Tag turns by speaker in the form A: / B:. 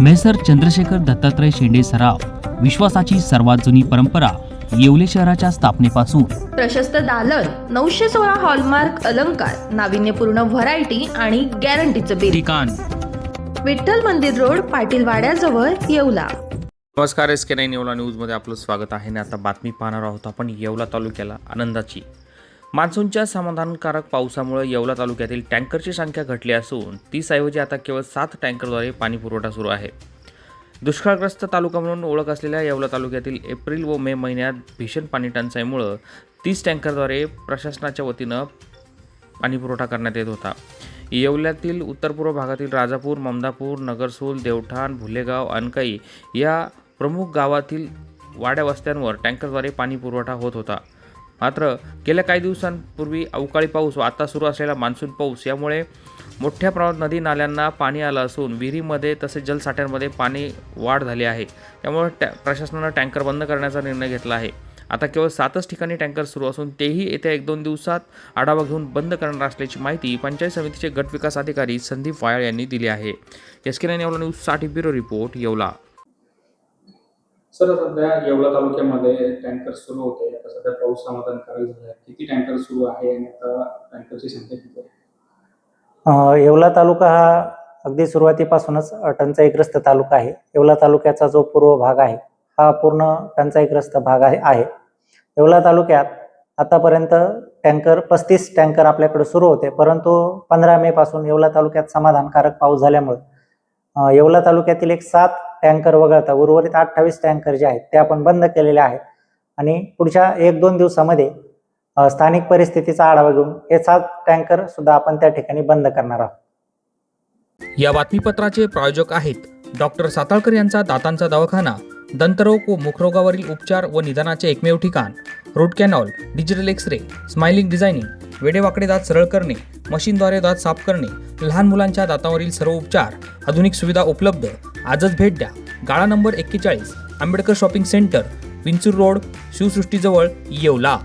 A: Measure Chandrashekhar Dattatray शेंडे सराव विश्वासाची सर्वात जुनी परंपरा येवले शहराच्या स्थापनेपासून.
B: प्रशस्त दालन नऊशे सोळा हॉलमार्क अलंकार नाविन्यपूर्ण व्हरायटी आणि गॅरंटीचं बिल
A: ठिकाण.
B: विठ्ठल मंदिर रोड पाटील वाड्याजवळ येवला.
C: नमस्कार एस के नाईन येवला न्यूजमध्ये आपलं स्वागत आहे. आणि आता बातमी पाहणार आहोत आपण येवला तालुक्याला आनंदाची. मान्सूनच्या समाधानकारक पावसामुळे येवला तालुक्यातील टँकरची संख्या घटली असून तीसऐवजी आता केवळ सात टँकरद्वारे पाणीपुरवठा सुरू आहे. दुष्काळग्रस्त तालुका म्हणून ओळख असलेल्या येवला तालुक्यातील एप्रिल व मे महिन्यात भीषण पाणी टंचाईमुळं तीस टँकरद्वारे प्रशासनाच्या वतीनं पाणीपुरवठा करण्यात येत होता. येवल्यातील उत्तर पूर्व भागातील राजापूर ममदापूर नगरसूल देवठाण भुलेगाव अनकाई या प्रमुख गावातील वाड्या वस्त्यांवर टँकरद्वारे पाणी पुरवठा होत होता. मात्र गेल्या काही दिवसांपूर्वी अवकाळी पाऊस व आता सुरू असलेला मान्सून पाऊस यामुळे मोठ्या प्रमाणात नदी नाल्यांना पाणी आलं असून विहिरीमध्ये तसेच जलसाठ्यांमध्ये पाणी वाढ झाली आहे. त्यामुळे टॅ प्रशासनानं टँकर बंद करण्याचा निर्णय घेतला आहे. आता केवळ सातच ठिकाणी टँकर सुरू असून तेही येत्या एक दोन दिवसात आढावा घेऊन बंद करणार असल्याची माहिती पंचायत समितीचे गट विकास अधिकारी संदीप वायाळ यांनी दिली आहे. एस के नाईन येवला न्यूजसाठी ब्युरो रिपोर्ट येवला.
D: सर सध्या येवला तालुक्यामध्ये टँकर सुरू होते. आता सध्या पाऊस समाधानकारक झाला किती टँकर सुरू आहे आणि आता टँकरची संख्या किती आहे?
E: येवला तालुका हा अगदी सुरुवातीपासूनच टंचाईग्रस्त तालुका आहे. येवला तालुक्याचा जो पूर्व भाग आहे हा पूर्ण टंचाईग्रस्त भाग आहे आहे. येवला तालुक्यात आतापर्यंत टँकर पस्तीस टँकर आपल्याकडे सुरू होते परंतु पंधरा मे पासून येवला तालुक्यात समाधानकारक पाऊस झाल्यामुळे येवला तालुक्यातील एक सात टँकर वगळता उर्वरित अठ्ठावीस टँकर जे आहेत ते आपण बंद केलेले आहेत. आणि पुढच्या एक दोन दिवसामध्ये स्थानिक परिस्थितीचा आढावा घेऊन हे सात टँकर सुद्धा आपण त्या ठिकाणी बंद करणार आहोत.
C: या बातमीपत्राचे प्रायोजक आहेत डॉक्टर साताळकर यांचा दातांचा दवाखाना दंतरोग व मुखरोगावरील उपचार व निदानाचे एकमेव ठिकाण root canal digital x ray smiling designing वेडेवाकडे दात सरळ करणे मशीनद्वारे दात साफ करणे लहान मुलांच्या दातावरील सर्व उपचार आधुनिक सुविधा उपलब्ध आजच भेट द्या. गाळा नंबर एक्केचाळीस Ambedkar shopping centre Vinchur road शिवसृष्टीजवळ Yeola.